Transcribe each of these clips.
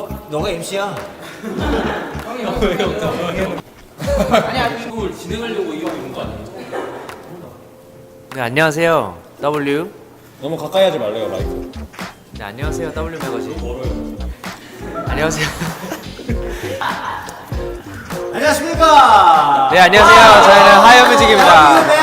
너 너가 MC야. 이걸 진행하려고 이 형이 온거 아니에요? 네 안녕하세요. W. 너무 가까이 하지 말래요 마이크. 네 안녕하세요. W 매거진. 안녕하세요. 안녕하십니까. 네 안녕하세요. 저희는 하이어 뮤직입니다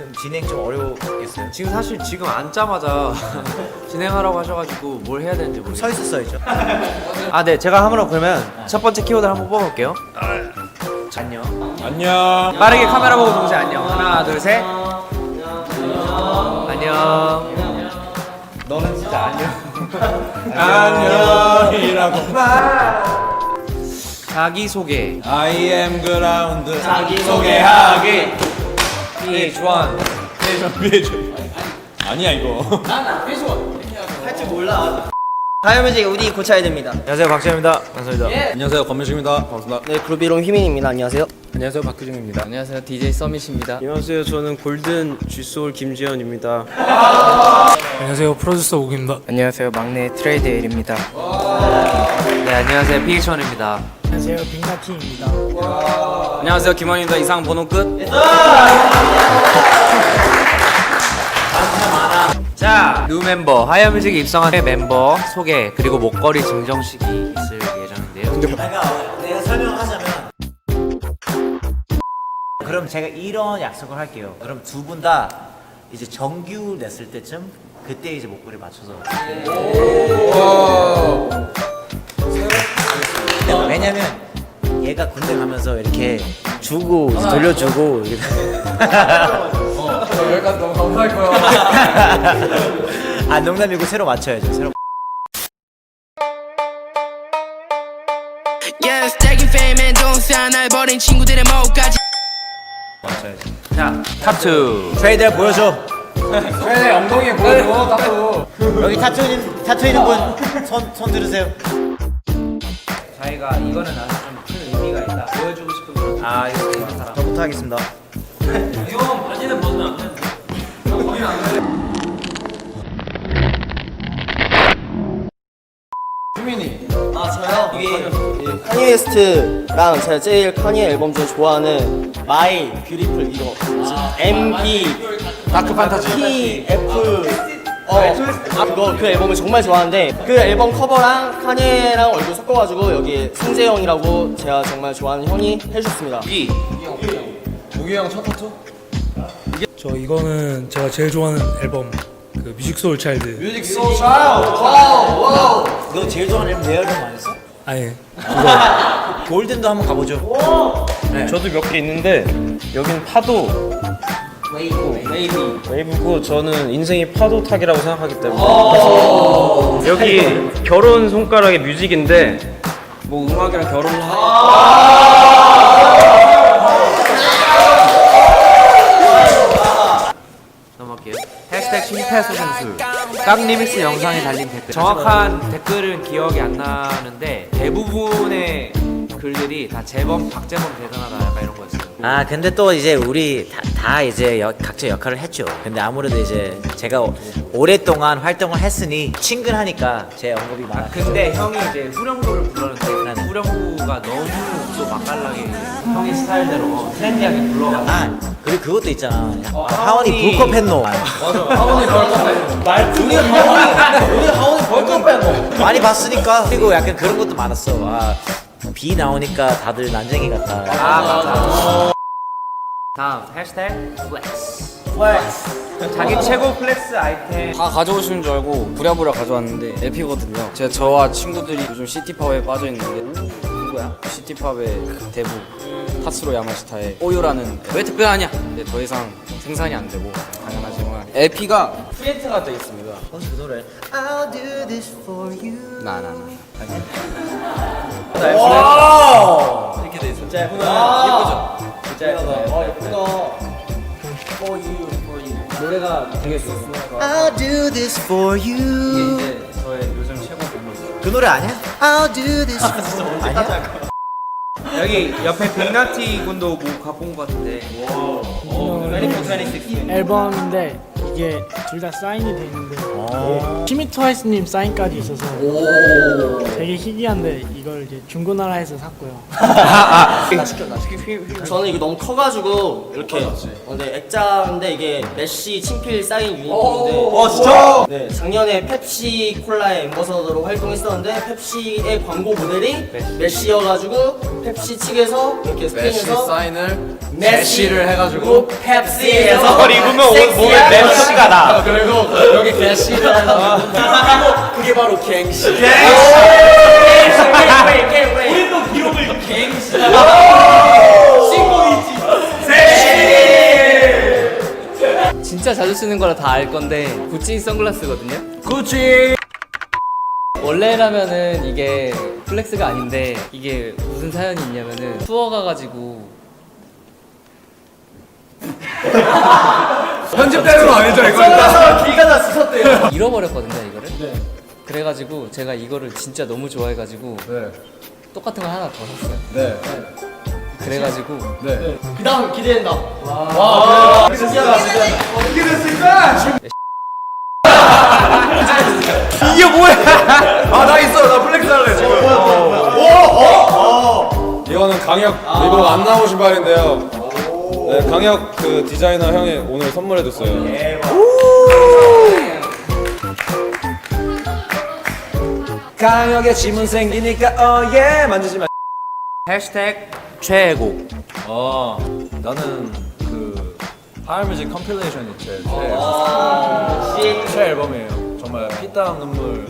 지금 진행 좀 어려웠겠어요. 지금 사실 지금 앉자마자 진행하라고 하셔가지고 뭘 해야 되는지 서 모르겠어요 있었어야죠. 아 네 제가 함으로 그러면 첫 번째 키워드를 한번 뽑아볼게요 안녕 안녕. 빠르게 카메라 보고 동시에 안녕 하나 둘 셋 안녕 너는 진짜 안녕. 안녕이라고. 자기소개 I am ground. 소개하기 PH1 비해줘. 아니야 이거. 할줄 몰라. 하이뮤직 우디 고쳐야 됩니다. 안녕하세요 박재입니다. 반갑습니다. 안녕하세요 권민식입니다. 반갑습니다. 네, 그루비롱 휘민입니다. 안녕하세요. 안녕하세요 박규정입니다. 안녕하세요 DJ 서밋입니다 안녕하세요. 저는 골든 쥐소울 김지현입니다. 안녕하세요 프로듀서 옥입니다 안녕하세요 막내 트레이드 엘입니다 네 안녕하세요 PH1입니다 안녕하세요 김원입니다 이상 번호 끝 자, 뉴 멤버 하이어뮤직에 입성한 멤버 소개 그리고 목걸이 증정식이 있을 예정인데요. 내가 내가 설명하자면 그럼 제가 이런 약속을 할게요. 그럼 두 분 다 이제 정규 냈을 때쯤 그때 이제 목걸이 맞춰서. 왜냐면 얘가 군대 가면서 이렇게 주고 돌려주고 이렇게. 여기까지 너무 감사할 거야. 아 농담이고 새로 맞춰야죠. 새로. Yes, taking fame and don't say 날 버린 친구들의 목까지 자, 타투. 트레이더 보여줘. 왜 엉덩이에 보여줘 따로. 여기 타투 있는 타투 있는 분손 손 들으세요. 자기가 이거는 나한테 좀. 보여주고 싶은 그런 아 이거 있는 사람. 저부터 하겠습니다. 이거 바지는 벗으면 안 되는데. 아, 저요? 이게 카니 웨스트랑 제가 제일 카니 앨범 중 좋아하는 마이 뷰티풀 이거? MB 다크 판타지 P F 어 아, 그거 그 앨범을 정말 좋아하는데 그 앨범 커버랑 카니랑 얼굴 섞어가지고 여기 승재 형이라고 제가 정말 좋아하는 형이 해주셨습니다. 무기 형첫 타투? 저 이거는 제가 제일 좋아하는 앨범 그 뮤직 소울 차일드 뮤직 소 샤우. 너 제일 좋아하는 앨범 내 앨범 아니었어? 아니 골든도 한번 가보죠. 저도 몇 개 있는데 여기는 파도 웨이브 웨이브고 저는 인생이 파도 타기라고 생각하기 때문에 여기 결혼 손가락에 뮤직인데 뭐 음악이랑 결혼을 하 넘어갈게요. 해시태그 심폐소생술. 깡 리믹스 영상에 달린 댓글. 정확한 댓글은 기억이 안 나는데 대부분의 글들이 다 재범, 박재범 대단하다 약간 이런 거였어요. 아 근데 또 이제 우리 다, 다 이제 여- 각자 역할을 했죠. 근데 아무래도 이제 제가 오- 오랫동안 활동을 했으니 친근하니까 제 언급이 많아. 근데 형이 이제 후렴구를 불렀는데 나는. 후렴구가 너무 또 맛깔나게 형의 스타일대로 어, 트렌디하게 불러가지고 아 그리고 그것도 있잖아. 어, 하원이 하원이- 불컵 했노. 하원이 벌컥 말 우리 하원이 우리 하원이 벌컵 했노. 많이 봤으니까. 그리고 약간 그런 것도 많았어. 아, 비 나오니까 다들 난쟁이 같다. 아 맞아 다음 해시태그 플렉스 플렉스 자기 최고 플렉스 아이템. 다 가져오시는 줄 알고 부랴부랴 가져왔는데 LP거든요. 제가 저와 친구들이 요즘 시티팝에 빠져있는데 누구야? 시티팝의 대부 타스로 야마시타의 오요라는 왜 특별하냐? 근데 더 이상 생산이 안 되고 당연하지만 LP가 프린트가 되어 있습니다. 어, 그 노래. I'll do this for you. 나나나 I'll do this for you. 이제 저의 요즘 최고 곡입니다 그그 노래 아니야? I'll do this. 아니야? 여기 옆에 빅나티 군도 뭐 갖고 온 것 같은데. 앨범인데 이게 둘 다 사인이 돼 있는데 시미 트와이스님 사인까지 있어서 되게 희귀한데 이걸 이제 중고나라에서 샀고요. 저는 이거 너무 커가지고 이렇게 어, 네, 액자인데 이게 메시 친필 사인 유니폼인데 어 진짜? 네 작년에 펩시 콜라의 엠버서더로 활동했었는데 펩시의 광고 모델이 메시여가지고 펩시 측에서 이렇게 메시 스페인에서 사인을 메시를 해가지고 펩시에서 그걸 입으면 옷 몸에 맵시가 나. 그리고 여기 메시 를 해가지고 그게 바로 갱시 진짜 자주 쓰는 거라 다 알 건데 구찌 선글라스거든요. 구찌! 원래라면은 이게 플렉스가 아닌데 이게 무슨 사연이 있냐면은 투어 가가지고 편집되는 거 아니죠 이거 귀가 다 쑤셨대요 잃어버렸거든요 이거를. 그래가지고 제가 이거를 진짜 너무 좋아해가지고 똑같은 거 하나 더 샀어요. 네. 그래가지고 네. 그 다음 기대된다. 아나 있어. 나 플렉스 할래 지금. 이거는 강혁 이거 안 나온 신발인데요 네, 강혁 그 디자이너 형이 오늘 선물해줬어요. 강혁의 지문 생기니까 어예 만지지 마. 해시태ግ 최애곡. 어, 나는 그 하이뮤직 컴필레이션이 제 최애 앨범이에요. 정말 피땀 눈물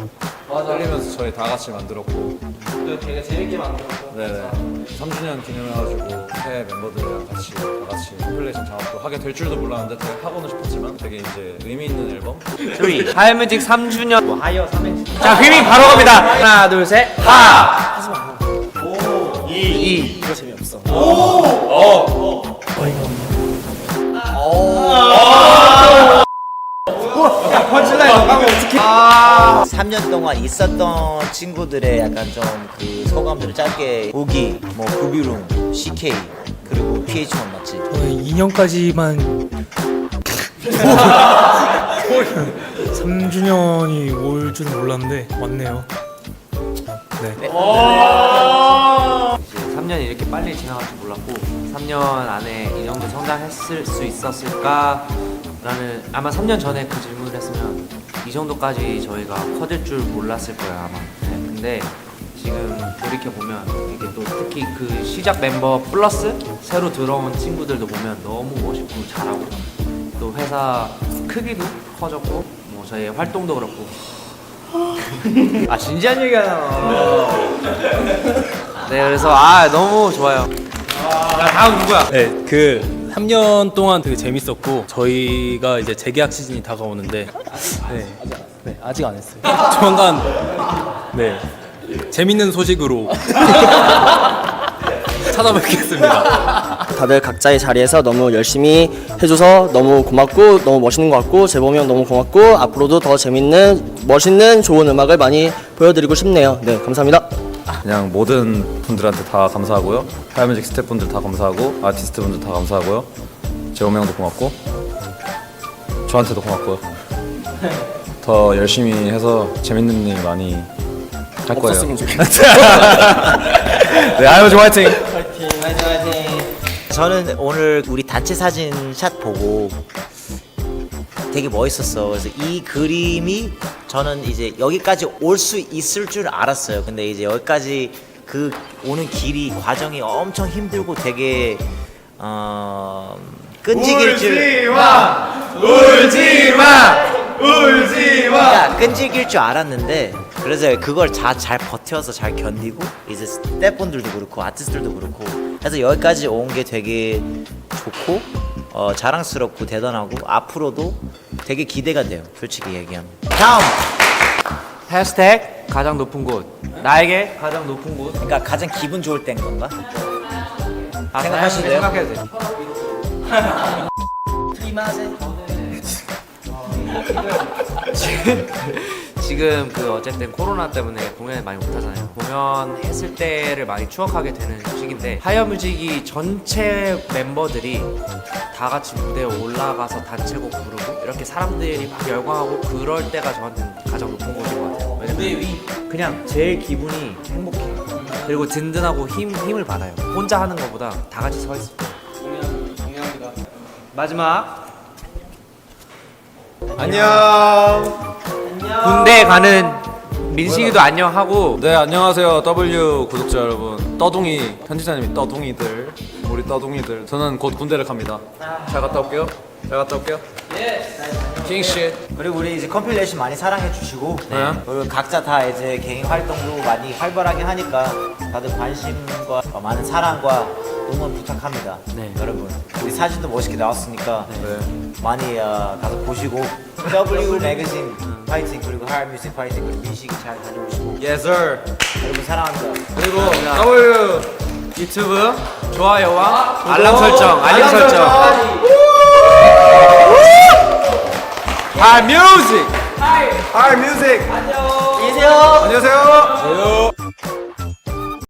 흘리면서 저희 다 같이 만들었고. 되게 재밌게 만들었어 네네 3주년 기념해가지고 새 멤버들이랑 같이 다 같이 컴필레이션 작업도 하게 될 줄도 몰랐는데 되게 하고는 싶었지만 되게 이제 의미 있는 앨범 3. 하이뮤직 3주년. 뭐 하이어 3행시. 자, 휘밍 바로 갑니다. 하나, 둘, 셋. 하! 2. 2. 이거 재미없어 아, 3년 동안 있었던 친구들의 약간 좀 그 소감들을 짧게 보기, 뭐 구비룸, CK 그리고 PH1 맞지? 저는 2년까지만 3주년이 올 줄은 몰랐는데 왔네요. 네. 이제 3년이 이렇게 빨리 지나갈 줄 몰랐고 3년 안에 이 정도 성장했을 수 있었을까? 라는 아마 3년 전에 그 질문을 했으면 이 정도까지 저희가 커질 줄 몰랐을 거예요 아마. 네, 근데 지금 돌이켜 보면 이게 또 특히 그 시작 멤버 플러스 새로 들어온 친구들도 보면 너무 멋있고 잘하고 또 회사 크기도 커졌고 뭐 저희 활동도 그렇고. 아 진지한 얘기 하잖아 네 그래서 아 너무 좋아요. 자 다음 누구야? 네, 그 3년 동안 되게 재밌었고 저희가 이제 재계약 시즌이 다가오는데 네, 네 아직 안 했어요. 조만간 네 재밌는 소식으로 찾아뵙겠습니다. 다들 각자의 자리에서 너무 열심히 해줘서 너무 고맙고 너무 멋있는 것 같고 재범이 형 너무 고맙고 앞으로도 더 재밌는 멋있는 좋은 음악을 많이 보여드리고 싶네요 네 감사합니다 그냥 모든 분들한테 다 감사하고요. 하이뮤직 스태프분들 다 감사하고 아티스트 분들 다 감사하고요. 재범이 형도 고맙고 저한테도 고맙고요. 더 열심히 해서 재밌는 일 많이 할 거예요. 없었으면 좋겠어 네, 하이뮤직 화이팅! 화이팅 화이팅 화이팅 저는 오늘 우리 단체 사진 샷 보고 되게 멋있었어. 그래서 이 그림이 저는 이제 여기까지 올 수 있을 줄 알았어요. 근데 이제 여기까지 그 오는 길이 과정이 엄청 힘들고 되게 어 끈질길 줄 울지 마 울지 마 끈질길 줄 알았는데 그래서 그걸 자, 잘 버텨서 잘 견디고 이제 스태프분들도 그렇고 아티스트들도 그렇고 해서 여기까지 온 게 되게 좋고 어, 자랑스럽고 대단하고 앞으로도 되게 기대가 돼요 솔직히 얘기하면. 다음! 해시태ግ 가장 높은 곳. 나에게 가장 높은 곳. 그러니까 가장 기분 좋을 때인 건가? 아, 생각하시면 돼요? 생각해도 돼요 지금, 지금 그 어쨌든 코로나 때문에 공연을 많이 못 하잖아요. 공연했을 때를 많이 추억하게 되는 시기인데 하이어뮤직이 전체 멤버들이 다 같이 무대에 올라가서 단체곡 부르고 이렇게 사람들이 막 열광하고 그럴 때가 저한테는 가장 높은 곳인 것 같아요. 왜냐면 그냥 제일 기분이 행복해요. 그리고 든든하고 힘, 힘을 받아요. 혼자 하는 것보다 다 같이 서 있을 때. 마지막 안녕. 군대 가는 민식이도 안녕하고. 네 안녕하세요. W 구독자 여러분. 떠둥이 편집자님이 떠둥이들 우리 떠둥이들. 저는 곧 군대를 갑니다. 잘 갔다 올게요. 잘 갔다 올게요. 킹씨. 그리고 우리 이제 컴필레이션 많이 사랑해 주시고. 네. 그리고 각자 다 이제 개인 활동도 많이 활발하게 하니까 다들 관심과 어, 많은 사랑과 응원 부탁합니다. 네. 여러분. 우리 사진도 멋있게 나왔으니까 네. 많이 어, 가서 보시고. W 매거진 파이팅 그리고 하이 뮤직 파이팅 그리고 민식이 잘 다녀오시고 Yes sir 여러분 사랑합니다. 그리고 W 유튜브 좋아요와 알람 설정 알림 설정 아 뮤직. 아 뮤직. 안녕. 계세요. 안녕하세요.